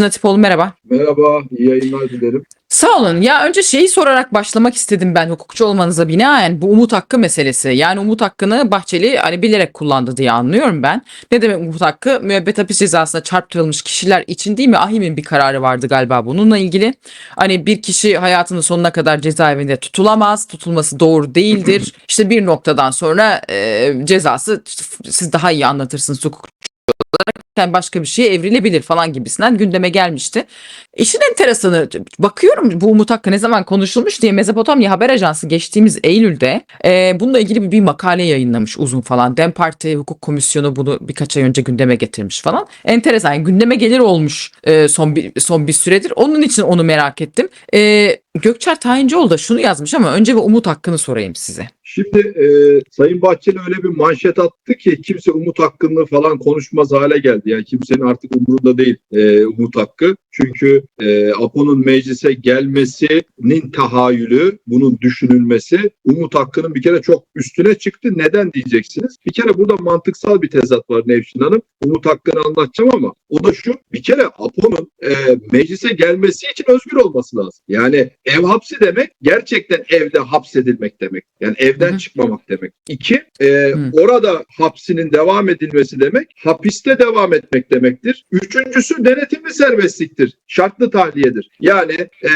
Afşin Atipoğlu merhaba. Merhaba, iyi yayınlar dilerim. Sağ olun. Ya önce şeyi sorarak başlamak istedim ben hukukçu olmanıza binaen bu umut hakkı meselesi. Yani umut hakkını Bahçeli hani bilerek kullandı diye anlıyorum ben. Ne demek umut hakkı? Müebbet hapis cezasına çarptırılmış kişiler için değil mi? Ahim'in bir kararı vardı galiba bununla ilgili. Hani bir kişi hayatının sonuna kadar cezaevinde tutulamaz. Tutulması doğru değildir. İşte bir noktadan sonra e, cezası siz daha iyi anlatırsınız hukuk yani başka bir şeye evrilebilir falan gibisinden gündeme gelmişti. İşin enteresanı bakıyorum bu Umut Hakkı ne zaman konuşulmuş diye Mezopotamya Haber Ajansı geçtiğimiz Eylül'de e, bununla ilgili bir, bir makale yayınlamış uzun falan. Dem Parti Hukuk Komisyonu bunu birkaç ay önce gündeme getirmiş falan. Enteresan yani gündeme gelir olmuş e, son bir son bir süredir. Onun için onu merak ettim. E, Gökçer Tayincioğlu da şunu yazmış ama önce bir Umut Hakkı'nı sorayım size. Şimdi e, Sayın Bahçeli öyle bir manşet attı ki kimse umut hakkını falan konuşmaz hale geldi. Yani kimsenin artık umurunda değil e, umut hakkı. Çünkü e, APO'nun meclise gelmesinin tahayyülü, bunun düşünülmesi umut hakkının bir kere çok üstüne çıktı. Neden diyeceksiniz? Bir kere burada mantıksal bir tezat var Nevşin Hanım. Umut hakkını anlatacağım ama o da şu. Bir kere APO'nun e, meclise gelmesi için özgür olması lazım. Yani ev hapsi demek gerçekten evde hapsedilmek demek. Yani evden Hı hı. çıkmamak demek. İki, e, Hı. orada hapsinin devam edilmesi demek hapiste devam etmek demektir. Üçüncüsü denetimli serbestliktir. Şartlı tahliyedir. Yani e,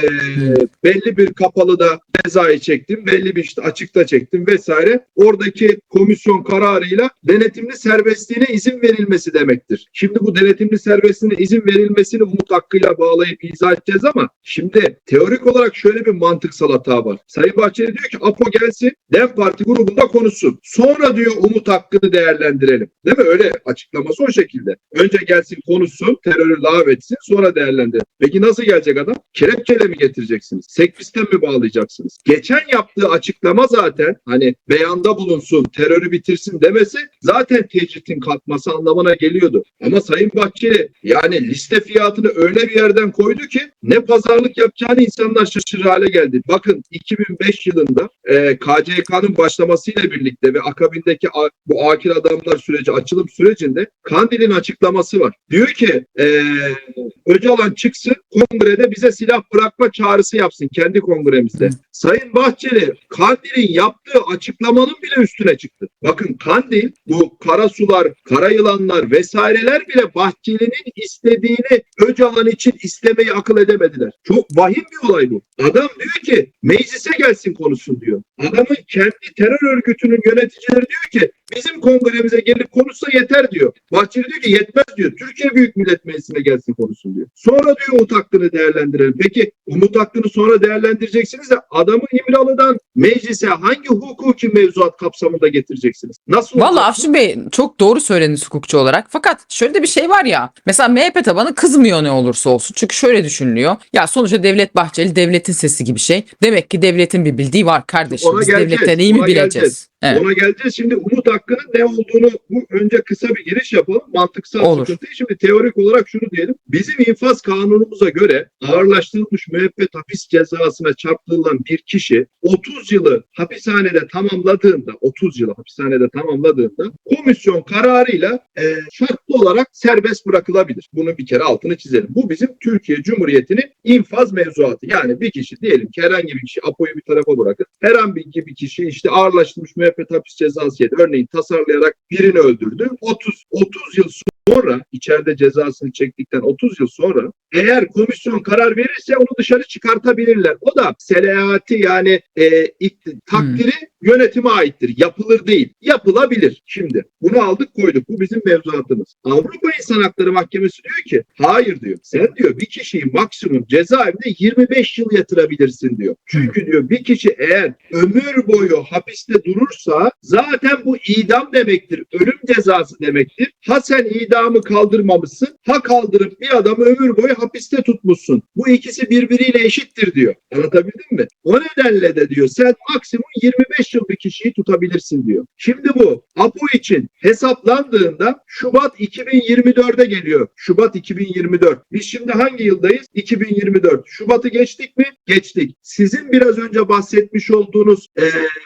belli bir kapalıda cezayı çektim, belli bir işte açıkta çektim vesaire. Oradaki komisyon kararıyla denetimli serbestliğine izin verilmesi demektir. Şimdi bu denetimli serbestliğine izin verilmesini umut hakkıyla bağlayıp izah edeceğiz ama şimdi teorik olarak şöyle bir mantıksal hata var. Sayın Bahçeli diyor ki APO gelsin, DEM Parti grubunda konuşsun. Sonra diyor umut hakkını değerlendirelim. Değil mi? Öyle açıklaması o şekilde. Önce gelsin konuşsun, terörü lağvetsin, sonra değerlendirelim. Peki nasıl gelecek adam? Kelepçeyle mi getireceksiniz? Sekbisten mi bağlayacaksınız? Geçen yaptığı açıklama zaten hani beyanda bulunsun, terörü bitirsin demesi zaten tecritin kalkması anlamına geliyordu. Ama Sayın Bahçeli yani liste fiyatını öyle bir yerden koydu ki ne pazarlık yapacağını insanlar şaşırır hale geldi. Bakın 2005 yılında e, KCK'nın başlamasıyla birlikte ve akabindeki a- bu akil adamlar süreci açılım sürecinde Kandil'in açıklaması var. Diyor ki e, Öcalan çıksın kongrede bize silah bırakma çağrısı yapsın kendi kongremizde. Hı. Sayın Bahçeli Kandil'in yaptığı açıklamanın bile üstüne çıktı. Bakın Kandil bu karasular, karayılanlar vesaireler bile Bahçeli'nin istediğini Öcalan için istemeyi akıl edemediler. Çok vahim bir olay bu. Adam diyor ki meclise gelsin konuşsun diyor. Adamın kendi terör örgütünün yöneticileri diyor ki bizim kongremize gelip konuşsa yeter diyor. Bahçeli diyor ki yetmez diyor. Türkiye Büyük Millet Meclisi'ne gelsin konuşsun diyor. Sonra diyor umut hakkını değerlendirelim. Peki umut hakkını sonra değerlendireceksiniz de adamı İmralı'dan meclise hangi hukuki mevzuat kapsamında getireceksiniz? Nasıl Vallahi olacak? Afşin Bey çok doğru söylediniz hukukçu olarak. Fakat şöyle de bir şey var ya. Mesela MHP tabanı kızmıyor ne olursa olsun. Çünkü şöyle düşünülüyor. Ya sonuçta Devlet Bahçeli devletin sesi gibi şey. Demek ki devletin bir bildiği var kardeşim. Ona Biz geleceğiz, devletten iyi mi bileceğiz? geleceğiz. Evet. Ona geleceğiz. Şimdi umut hakkının ne olduğunu bu önce kısa bir giriş yapalım. Mantıksal Olur. sıkıntıyı. Şimdi teorik olarak şunu diyelim. Bizim infaz kanunumuza göre ağırlaştırılmış müebbet hapis cezasına çarptırılan bir kişi 30 yılı hapishanede tamamladığında 30 yılı hapishanede tamamladığında komisyon kararıyla e, şartlı olarak serbest bırakılabilir. Bunu bir kere altını çizelim. Bu bizim Türkiye Cumhuriyeti'nin infaz mevzuatı. Yani bir kişi diyelim ki herhangi bir kişi APO'yu bir tarafa bırakır. Herhangi bir kişi işte ağırlaştırmış müebbet hapis cezası yedi. Örneğin tasarlayarak birini öldürdü. 30 30 yıl sonra içeride cezasını çektikten 30 yıl sonra eğer komisyon karar verirse onu dışarı çıkartabilirler. O da selehati yani e, takdiri yönetime aittir. Yapılır değil. Yapılabilir. Şimdi bunu aldık koyduk. Bu bizim mevzuatımız. Avrupa İnsan Hakları Mahkemesi diyor ki hayır diyor. Sen diyor bir kişiyi maksimum cezaevinde 25 yıl yatırabilirsin diyor. Çünkü diyor bir kişi eğer ömür boyu hapiste durursa zaten bu idam demektir. Ölüm cezası demektir. Ha sen idamı kaldırmamışsın ha kaldırıp bir adamı ömür boyu hapiste tutmuşsun. Bu ikisi birbiriyle eşittir diyor. Anlatabildim mi? O nedenle de diyor sen maksimum 25 yıl bir kişiyi tutabilirsin diyor. Şimdi bu APO için hesaplandığında Şubat 2024'e geliyor. Şubat 2024. Biz şimdi hangi yıldayız? 2024. Şubat'ı geçtik mi? Geçtik. Sizin biraz önce bahsetmiş olduğunuz e,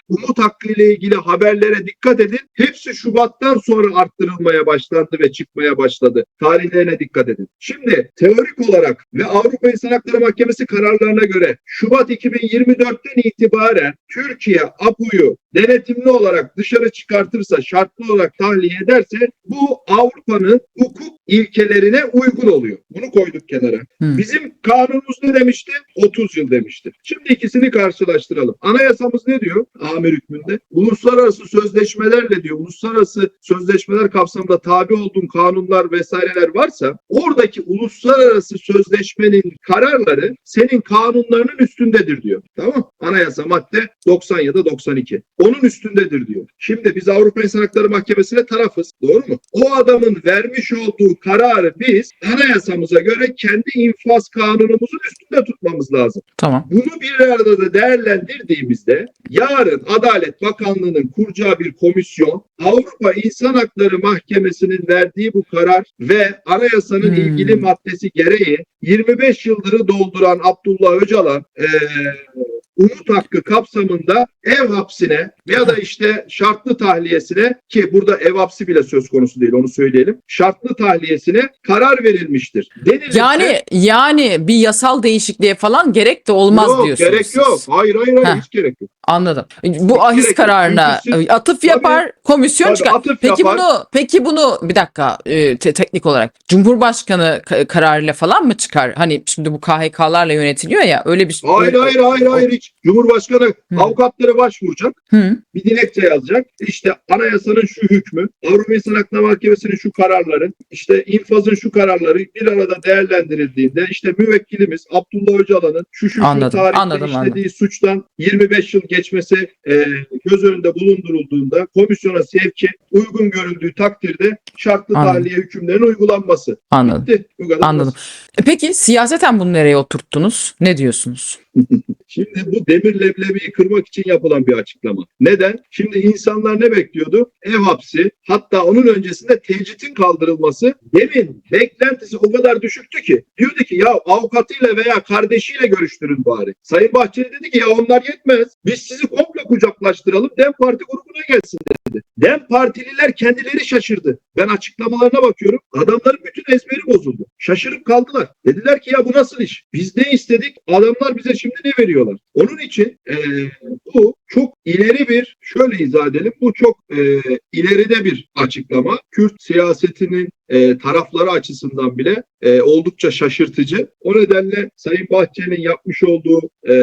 umut hakkı ile ilgili haberlere dikkat edin. Hepsi Şubat'tan sonra arttırılmaya başlandı ve çıkmaya başladı. Tarihlerine dikkat edin. Şimdi teorik olarak ve Avrupa İnsan Hakları Mahkemesi kararlarına göre Şubat 2024'ten itibaren Türkiye APO'yu denetimli olarak dışarı çıkartırsa, şartlı olarak tahliye ederse bu Avrupa'nın hukuk ilkelerine uygun oluyor. Bunu koyduk kenara. Hı. Bizim kanunumuz ne demişti? 30 yıl demişti. Şimdi ikisini karşılaştıralım. Anayasamız ne diyor? Amir hükmünde. Uluslararası sözleşmelerle diyor. Uluslararası sözleşmeler kapsamında tabi olduğun kanunlar vesaireler varsa oradaki uluslararası sözleşmenin kararları senin kanunlarının üstündedir diyor. Tamam? Anayasa madde 90 ya da 92. Onun üstündedir diyor. Şimdi biz Avrupa İnsan Hakları Mahkemesi'ne tarafız. Doğru mu? O adamın vermiş olduğu kararı biz anayasamıza göre kendi infaz kanunumuzun üstünde tutmamız lazım. Tamam. Bunu bir arada da değerlendirdiğimizde yarın Adalet Bakanlığı'nın kuracağı bir komisyon Avrupa İnsan Hakları Mahkemesi'nin verdiği bu karar ve anayasanın Hmm. ilgili maddesi gereği 25 yıldırı dolduran Abdullah Öcalan eee umut hakkı kapsamında ev hapsine ya da işte şartlı tahliyesine ki burada ev hapsi bile söz konusu değil onu söyleyelim. Şartlı tahliyesine karar verilmiştir. Denilirse, Yani yani bir yasal değişikliğe falan gerek de olmaz yok, diyorsunuz. gerek siz. yok. Hayır hayır hayır Heh. hiç gerek yok. Anladım. Bu ahis gerek yok. kararına siz- atıf yapar, komisyon Tabii çıkar. atıf Peki yapar. bunu peki bunu bir dakika e, te- teknik olarak Cumhurbaşkanı ka- kararıyla falan mı çıkar? Hani şimdi bu KHK'larla yönetiliyor ya öyle bir Hayır öyle- hayır hayır hayır hiç. Cumhurbaşkanı Hı. avukatlara başvuracak. Hı, Bir dilekçe yazacak. İşte anayasanın şu hükmü, Avrupa İnsan Hakları Mahkemesi'nin şu kararları, işte infazın şu kararları bir arada değerlendirildiğinde işte müvekkilimiz Abdullah Öcalan'ın şu şu, Anladım, tarihte anladım, işlediği anladım. suçtan 25 yıl geçmesi e, göz önünde bulundurulduğunda komisyona sevki uygun görüldüğü takdirde şartlı Anladım. tahliye hükümlerinin uygulanması. anladım. Bitti. Anladım. E Peki siyaseten bunu nereye oturttunuz? Ne diyorsunuz? Şimdi bu demir leblebiyi kırmak için yapılan bir açıklama. Neden? Şimdi insanlar ne bekliyordu? Ev hapsi hatta onun öncesinde tecritin kaldırılması demin beklentisi o kadar düşüktü ki diyordu ki ya avukatıyla veya kardeşiyle görüştürün bari. Sayın Bahçeli dedi ki ya onlar yetmez. Biz sizi komple kucaklaştıralım Dem Parti grubuna gelsin dedi. Dem Partililer kendileri şaşırdı. Ben açıklamalarına bakıyorum. Adamların bütün ezberi bozuldu. Şaşırıp kaldılar. Dediler ki ya bu nasıl iş? Biz ne istedik? Adamlar bize şimdi ne veriyorlar? Onun için e, bu çok ileri bir, şöyle izah edelim, bu çok e, ileride bir açıklama. Kürt siyasetinin e, tarafları açısından bile e, oldukça şaşırtıcı. O nedenle Sayın Bahçeli'nin yapmış olduğu e,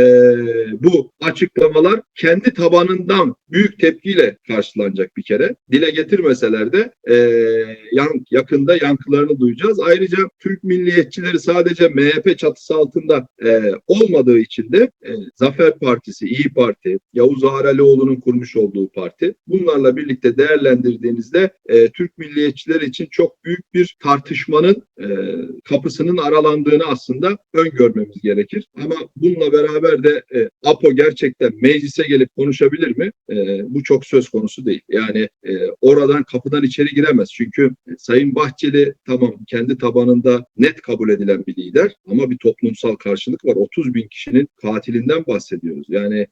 bu açıklamalar kendi tabanından büyük tepkiyle karşılanacak bir kere. Dile getirmeseler de e, yan, yakında yankılarını duyacağız. Ayrıca Türk milliyetçileri sadece MHP çatısı altında e, olmadığı için de e, Zafer Partisi, İyi Parti, Yavuz Ağralioğlu'nun kurmuş olduğu parti bunlarla birlikte değerlendirdiğinizde e, Türk milliyetçileri için çok büyük bir tartışmanın e, kapısının aralandığını aslında öngörmemiz gerekir. Ama bununla beraber de e, APO gerçekten meclise gelip konuşabilir mi? E, bu çok söz konusu değil. Yani e, oradan kapıdan içeri giremez. Çünkü e, Sayın Bahçeli tamam kendi tabanında net kabul edilen bir lider ama bir toplumsal karşılık var. 30 bin kişinin katilinden bahsediyoruz. Yani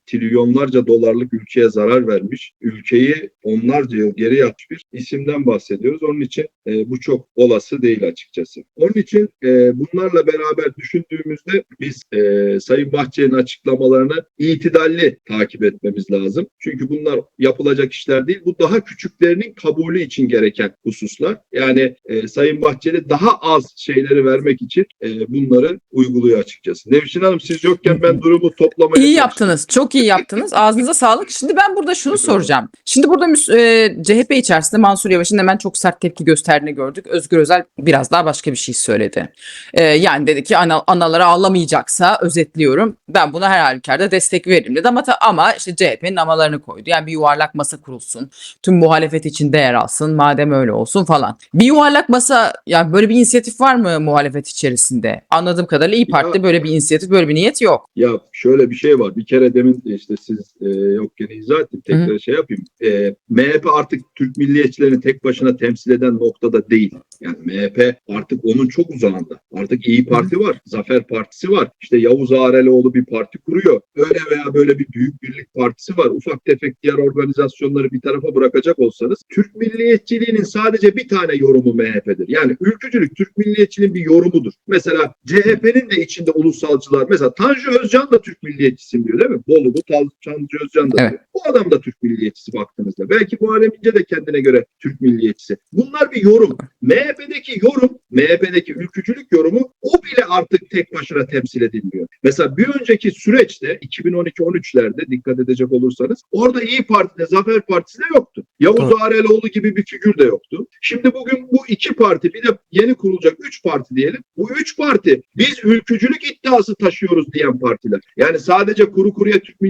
trilyonlarca dolarlık ülkeye zarar vermiş, ülkeyi onlarca yıl geri yatmış bir isimden bahsediyoruz. Onun için e, bu çok olası değil açıkçası. Onun için e, bunlarla beraber düşündüğümüzde biz e, Sayın Bahçeli'nin açıklamalarını itidalli takip etmemiz lazım. Çünkü bunlar yapılacak işler değil. Bu daha küçüklerinin kabulü için gereken hususlar. Yani e, Sayın Bahçeli daha az şeyleri vermek için e, bunları uyguluyor açıkçası. Nevşin Hanım siz yokken ben durumu toplamaya İyi çalıştım. yaptınız. Çok iyi yaptınız. Ağzınıza sağlık. Şimdi ben burada şunu soracağım. Şimdi burada e, CHP içerisinde Mansur Yavaş'ın hemen çok sert tepki gösterdiğini gördük. Özgür Özel biraz daha başka bir şey söyledi. Ee, yani dedi ki ana, anaları ağlamayacaksa özetliyorum ben buna her halükarda destek veririm dedi ama, ama işte CHP'nin amalarını koydu. Yani bir yuvarlak masa kurulsun. Tüm muhalefet içinde yer alsın madem öyle olsun falan. Bir yuvarlak masa yani böyle bir inisiyatif var mı muhalefet içerisinde? Anladığım kadarıyla İyi Parti'de böyle bir inisiyatif böyle bir niyet yok. Ya şöyle bir şey var. Bir kere demin işte siz e, yokken izah ettim. Tekrar şey yapayım. E, MHP artık Türk milliyetçilerini tek başına temsil eden noktada değil. Yani MHP artık onun çok uzağında. Artık İyi Parti var. Zafer Partisi var. İşte Yavuz Ağreloğlu bir parti kuruyor. Öyle veya böyle bir büyük birlik partisi var. Ufak tefek diğer organizasyonları bir tarafa bırakacak olsanız Türk milliyetçiliğinin sadece bir tane yorumu MHP'dir. Yani ülkücülük Türk milliyetçiliğinin bir yorumudur. Mesela CHP'nin de içinde ulusalcılar mesela Tanju Özcan da Türk milliyetçisi diyor değil mi? Bolu bu Tan- Tanju Özcan da Evet. Bu adam da Türk milliyetçisi baktığınızda. Belki Muharrem İnce de kendine göre Türk milliyetçisi. Bunlar bir yorum. MHP'deki yorum, MHP'deki ülkücülük yorumu o bile artık tek başına temsil edilmiyor. Mesela bir önceki süreçte 2012-13'lerde dikkat edecek olursanız orada İyi Parti'de Zafer Partisi de yoktu. Yavuz Doğru. Ağreloğlu gibi bir figür de yoktu. Şimdi bugün bu iki parti bir de yeni kurulacak üç parti diyelim. Bu üç parti biz ülkücülük iddiası taşıyoruz diyen partiler. Yani sadece kuru kuruya Türk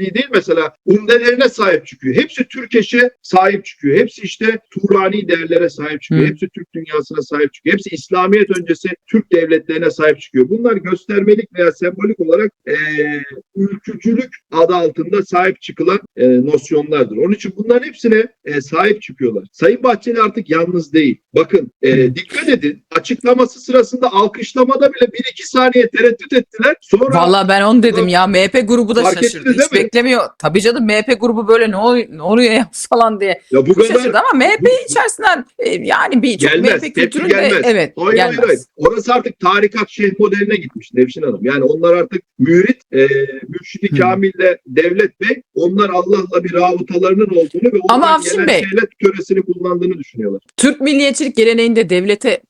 milliyetçiliği değil mesela umdelerine sahip çıkıyor. Hepsi Türkeş'e sahip çıkıyor. Hepsi işte Turani değerlere sahip çıkıyor. Hı. Hepsi Türk dünyasına sahip çıkıyor. Hepsi İslamiyet öncesi Türk devletlerine sahip çıkıyor. Bunlar göstermelik veya sembolik olarak eee ülkücülük adı altında sahip çıkılan eee, nosyonlardır. Onun için bunların hepsine eee, sahip çıkıyorlar. Sayın Bahçeli artık yalnız değil. Bakın eee, dikkat edin açıklaması sırasında alkışlamada bile bir iki saniye tereddüt ettiler. Sonra Vallahi ben onu dedim ya MHP grubu da Fark şaşırdı. ettiniz Hiç değil mi? beklemiyor. Tabii canım MHP grubu böyle ne oluyor, ne oluyor ya falan diye ya bu kadar şaşırdı ama MHP içerisinden e, yani bir çok Gelmez, MHP tepki kültüründe gelmez. evet Hayır, gelmez. hayır. Orası artık tarikat şeyh modeline gitmiş Nevşin Hanım. Yani onlar artık mürit, e, mürşidi Hı. Kamil'le Devlet Bey onlar Allah'la bir rabıtalarının olduğunu ve Ama ondan Afşin gelen Bey- şeyle töresini kullandığını düşünüyorlar. Türk milliyetçilik geleneğinde devlete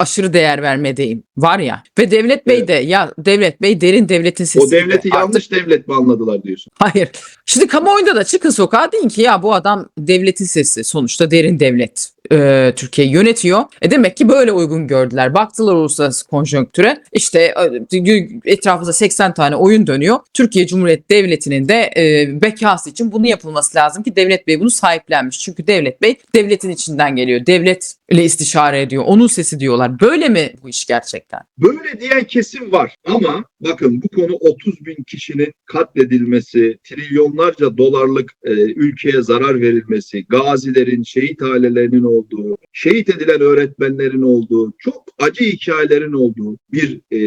aşırı değer vermedeyim var ya ve Devlet Bey Evet. de ya Devlet Bey derin devletin sesi. O devleti Artık- yanlış devlet mi anladılar diyorsun? Hayır. Şimdi kamuoyunda da çıkın sokağa deyin ki ya bu adam devletin sesi sonuçta derin devlet e, Türkiye'yi yönetiyor. E demek ki böyle uygun gördüler. Baktılar uluslararası konjonktüre. İşte e, etrafında 80 tane oyun dönüyor. Türkiye Cumhuriyeti Devleti'nin de e, bekası için bunu yapılması lazım ki Devlet Bey bunu sahiplenmiş. Çünkü Devlet Bey devletin içinden geliyor. Devletle istişare ediyor. Onun sesi diyorlar. Böyle mi bu iş gerçekten? Böyle diyen kesim var ama bakın bu konu 30 bin kişinin katledilmesi, trilyonlarca dolarlık e, ülkeye zarar verilmesi, gazilerin, şehit ailelerinin olduğu, şehit edilen öğretmenlerin olduğu, çok acı hikayelerin olduğu bir e,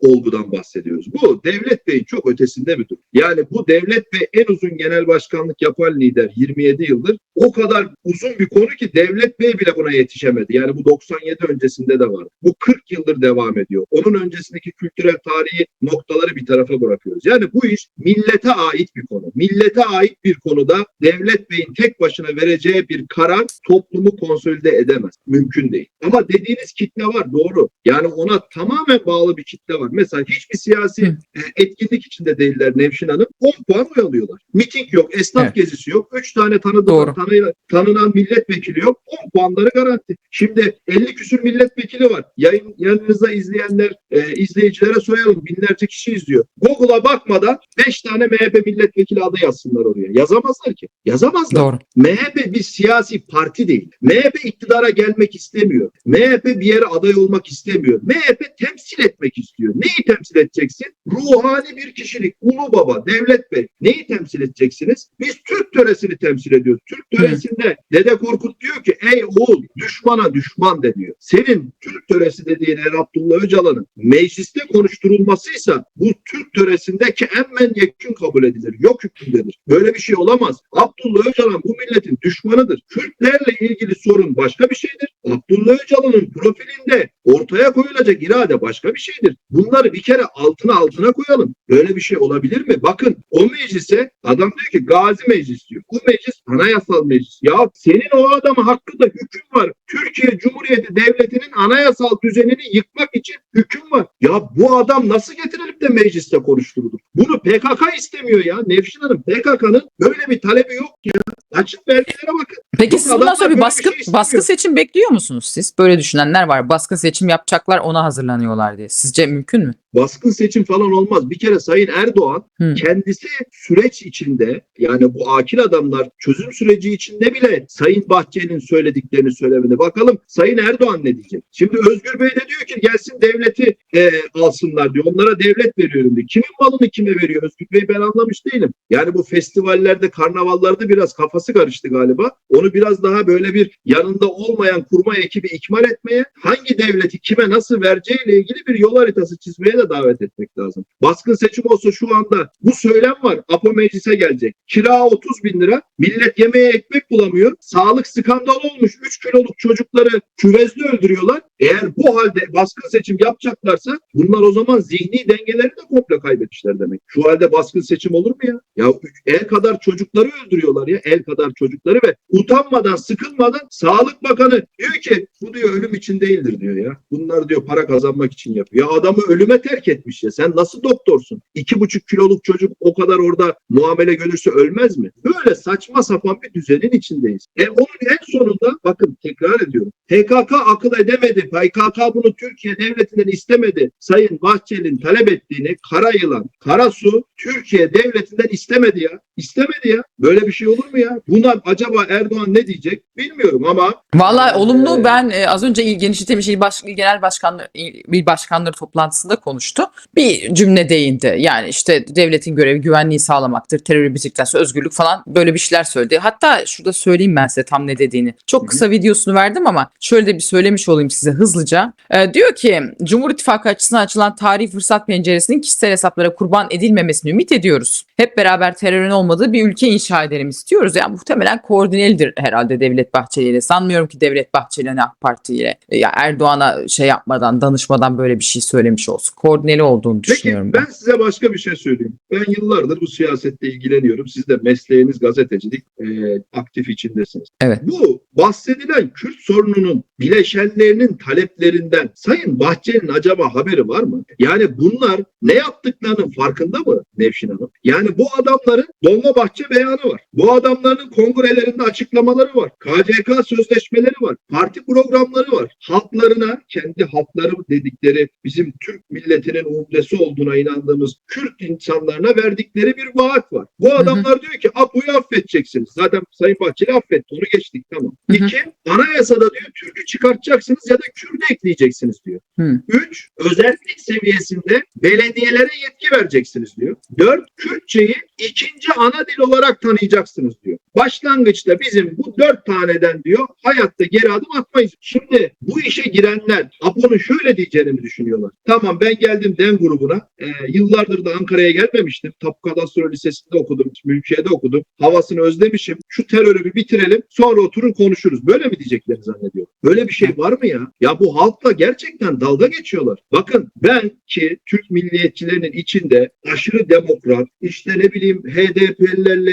olgudan bahsediyoruz. Bu Devlet Bey'in çok ötesinde bir durum. Yani bu Devlet Bey en uzun genel başkanlık yapan lider 27 yıldır. O kadar uzun bir konu ki Devlet Bey bile buna yetişemedi. Yani bu 97 öncesinde de var. Bu 40 yıldır devam ediyor. Onun öncesindeki kültürel tarihi noktaları bir tarafa bırakıyoruz. Yani bu iş millete ait bir konu. Millete ait bir konuda Devlet Bey'in tek başına vereceği bir karar toplumu konsolide edemez. Mümkün değil. Ama dediğiniz kitle var doğru. Yani ona tamamen bağlı bir kitle var. Mesela hiçbir siyasi e, etkinlik içinde değiller Nevşin Hanım. 10 puan oy alıyorlar. Miting yok, esnaf Evet. gezisi yok. 3 tane Doğru. tanı, tanınan milletvekili yok. 10 puanları garanti. Şimdi 50 küsür milletvekili var. Yayın, yanınızda izleyenler, e, izleyicilere soyalım. Binlerce kişi izliyor. Google'a bakmadan 5 tane MHP milletvekili adı yazsınlar oraya. Yazamazlar ki. Yazamazlar. Doğru. MHP bir siyasi parti değil. MHP iktidara gelmek istemiyor. MHP bir yere aday olmak istemiyor. MHP temsil etmek istiyor. Neyi temsil edeceksin? Ruhani bir kişilik. Ulu Baba, Devlet Bey. Neyi temsil edeceksiniz? Biz Türk töresini temsil ediyoruz. Türk töresinde Dede Korkut diyor ki ey oğul düşmana düşman de diyor. Senin Türk töresi dediğin Er Abdullah Öcalan'ın mecliste konuşturulmasıysa bu Türk töresindeki emmen yekün kabul edilir. Yok hükmündedir. Böyle bir şey olamaz. Abdullah Öcalan bu milletin düşmanıdır. Kürtlerle ilgili sorun başka bir şeydir. Abdullah Öcalan'ın profilinde ortaya koyulacak irade başka bir şeydir. Bunları bir kere altına altına koyalım. Böyle bir şey olabilir mi? Bakın o meclise adam diyor ki gazi meclis diyor. Bu meclis anayasal meclis. Ya senin o adama hakkında hüküm var. Türkiye Cumhuriyeti Devleti'nin anayasal düzenini yıkmak için hüküm var. Ya bu adam nasıl getirilip de mecliste konuşturulur. Bunu PKK istemiyor ya. Nevşin Hanım PKK'nın böyle bir talebi yok ya. Açık belgelere bakın. Peki siz bundan sonra bir böyle bir şey baskın seçim bekliyor musunuz siz? Böyle düşünenler var. Baskın seçim yapacaklar ona hazırlanıyorlar diye. Sizce mümkün mü? Baskın seçim falan olmaz. Bir kere Sayın Erdoğan Hı. kendisi süreç içinde yani bu akil adamlar çözüm süreci içinde bile Sayın Bahçeli'nin söylediklerini söylemedi. Bakalım Sayın Erdoğan ne diyecek? Şimdi Özgür Bey de diyor ki gelsin devleti e, alsınlar diyor. Onlara devlet veriyorum diyor. Kimin malını kime veriyor Özgür Bey ben anlamış değilim. Yani bu festivallerde, karnavallarda biraz kafası karıştı galiba. Onu biraz daha böyle bir yanında olmayan kurma ekibi ikmal etmeye, hangi devleti kime nasıl vereceğiyle ilgili bir yol haritası çizmeye de davet etmek lazım. Baskın seçim olsa şu anda bu söylem var. APO meclise gelecek. Kira 30 bin lira. Millet yemeğe ekmek bulamıyor. Sağlık skandalı olmuş. 3 kiloluk çocukları küvezle öldürüyorlar. Eğer bu halde baskın seçim yapacaklarsa bunlar o zaman zihni dengeleri de komple kaybetmişler demek. Şu halde baskın seçim olur mu ya? Ya el kadar çocukları öldürüyorlar ya. El kadar çocukları ve utanmadan, sıkılmadan Sağlık Bakanı diyor ki bu diyor ölüm için değildir diyor ya. Bunlar diyor para kazanmak için yapıyor. Ya adamı ölüme terk etmiş ya. Sen nasıl doktorsun? İki buçuk kiloluk çocuk o kadar orada muamele görürse ölmez mi? Böyle saçma sapan bir düzenin içindeyiz. E onun en sonunda bakın tekrar ediyorum. PKK akıl edemedi. PKK bunu Türkiye devletinden istemedi. Sayın Bahçeli'nin talep ettiğini kara yılan, kara su Türkiye devletinden istemedi ya. İstemedi ya. Böyle bir şey olur mu ya? Buna acaba Erdoğan ne diyecek bilmiyorum ama Vallahi Ee, olumlu ben e, az önce İl Genişletilmiş İl, Baş, İl Genel Başkanlığı İl, Başkanları toplantısında konuştu. Bir cümle değindi. Yani işte devletin görevi güvenliği sağlamaktır. Terörü bitiklerse özgürlük falan böyle bir şeyler söyledi. Hatta şurada söyleyeyim ben size tam ne dediğini. Çok kısa videosunu verdim ama şöyle de bir söylemiş olayım size hızlıca. Ee, diyor ki Cumhur İttifakı açısından açılan tarihi fırsat penceresinin kişisel hesaplara kurban edilmemesini ümit ediyoruz. Hep beraber terörün olmadığı bir ülke inşa edelim istiyoruz. Yani muhtemelen koordinelidir herhalde Devlet Bahçeli ile. Sanmıyorum ki Devlet Bahçeli hani AK Parti ile e, ya Erdoğan'a şey yapmadan, danışmadan böyle bir şey söylemiş olsun. Koordineli olduğunu Peki düşünüyorum ben ben. size başka bir şey söyleyeyim. Ben yıllardır bu siyasette ilgileniyorum. Siz de mesleğiniz gazetecilik e, aktif içindesiniz. Evet. Bu bahsedilen Kürt sorununun bileşenlerinin taleplerinden Sayın Bahçeli'nin acaba haberi var mı? Yani bunlar ne yaptıklarının farkında mı Nevşin Hanım? Yani bu adamların Dolmabahçe beyanı var. Bu adamların kongrelerinde açıklamaları var. KCK sözleşmeleri var. Parti programları var. Halklarına kendi halkları dedikleri bizim Türk milletinin umdesi olduğuna inandığımız Kürt insanlarına verdikleri bir vaat var. Bu adamlar diyor ki Apo'yu affedeceksiniz. Zaten Sayın Bahçeli affetti. Onu geçtik tamam. Hı hı. İki, anayasada diyor Türk'ü çıkartacaksınız ya da Kürt'ü ekleyeceksiniz diyor. Hı. Üç, özellik seviyesinde belediyelere yetki vereceksiniz diyor. Dört, Kürtçeyi ikinci ana dil olarak tanıyacaksınız diyor. Başlangıçta bizim bu dört taneden diyor hayatta geri adım atmayız. Şimdi bu işe girenler Apo'nun şöyle diyeceğini mi düşünüyorlar? Tamam ben geldim DEM grubuna. Ee, yıllardır da Ankara'ya gelmemiştim. Tapu Kadastro Lisesi'nde okudum. Mülkiye'de okudum. Havasını özlemişim. Şu terörü bir bitirelim. Sonra oturun konuşuruz. Böyle mi diyeceklerini zannediyor? Böyle bir şey var mı ya? Ya bu halkla gerçekten dalga geçiyorlar. Bakın ben ki Türk milliyetçilerinin içinde aşırı demokrat, işte ne bileyim HDP'lilerle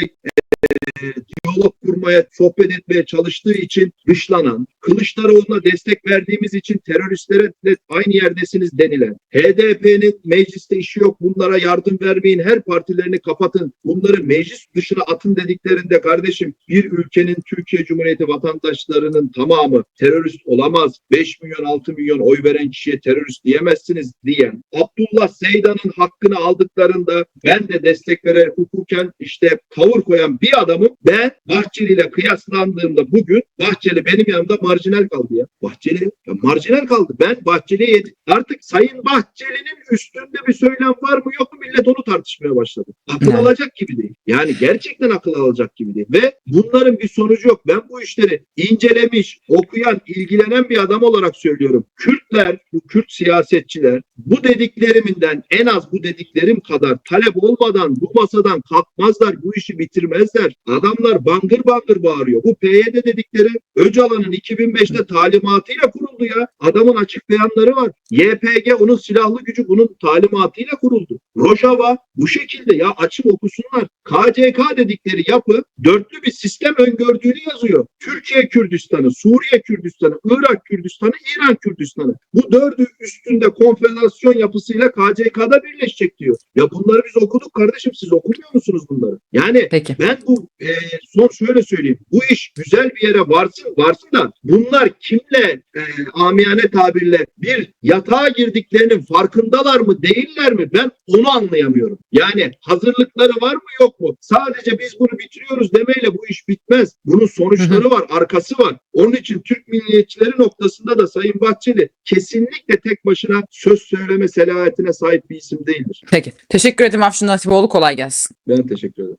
diyalog kurmaya, sohbet etmeye çalıştığı için dışlanan, Kılıçdaroğlu'na destek verdiğimiz için teröristlere aynı yerdesiniz denilen, HDP'nin mecliste işi yok bunlara yardım vermeyin, her partilerini kapatın, bunları meclis dışına atın dediklerinde kardeşim bir ülkenin Türkiye Cumhuriyeti vatandaşlarının tamamı terörist olamaz. 5 milyon 6 milyon oy veren kişiye terörist diyemezsiniz diyen Abdullah Seydan'ın hakkını aldıklarında ben de destek vererek hukuken işte tavır koyan bir adamım ben Bahçeli ile kıyaslandığımda bugün Bahçeli benim yanımda marjinal kaldı ya. Bahçeli ya marjinal kaldı. Ben Bahçeli'ye yet- artık Sayın Bahçeli'nin üstünde bir söylem var mı yok mu millet onu tartışmaya başladı. Akıl alacak gibi değil. Yani gerçekten akıl alacak gibi değil. Ve bunların bir sonucu yok. Ben bu işleri incelemiş, okuyan, ilgilenen bir adam olarak söylüyorum. Kürtler, bu Kürt siyasetçiler bu dediklerinden en az bu dediklerim kadar talep olmadan bu masadan kalkmazlar, bu işi bitirmezler. Adamlar bangır bangır bağırıyor. Bu PYD dedikleri Öcalan'ın 2005'te talimatıyla kuruldu ya. Adamın açık beyanları var. YPG onun silahlı gücü bunun talimatıyla kuruldu. Rojava bu şekilde ya açıp okusunlar. KCK dedikleri yapı dörtlü bir sistem öngördüğünü yazıyor. Türkiye Kürdistan'ı, Suriye Kürdistan'ı, Irak Kürdistan'ı, İran Kürdistan'ı. Bu dördü üstünde konfederasyon yapısıyla KCK'da birleşecek diyor. Ya bunları biz okuduk kardeşim siz okumuyor musunuz bunları? Yani Peki. ben bu e, son şöyle söyleyeyim. Bu iş güzel bir yere varsın varsın da bunlar kimle e, amiyane tabirle bir yatağa girdiklerinin farkındalar mı değiller mi? Ben onu anlayamıyorum. Yani hazırlıkları var mı yok mu? Sadece biz bunu bitiriyoruz demeyle bu iş bitmez. Bunun sonuçları var, arkası var. Onun için Türk milliyetçileri noktasında da Sayın Bahçeli kesinlikle tek başına söz söyleme selahiyetine sahip bir isim değildir. Peki. Teşekkür ederim Afşin Nasiboğlu. Kolay gelsin. Ben teşekkür ederim.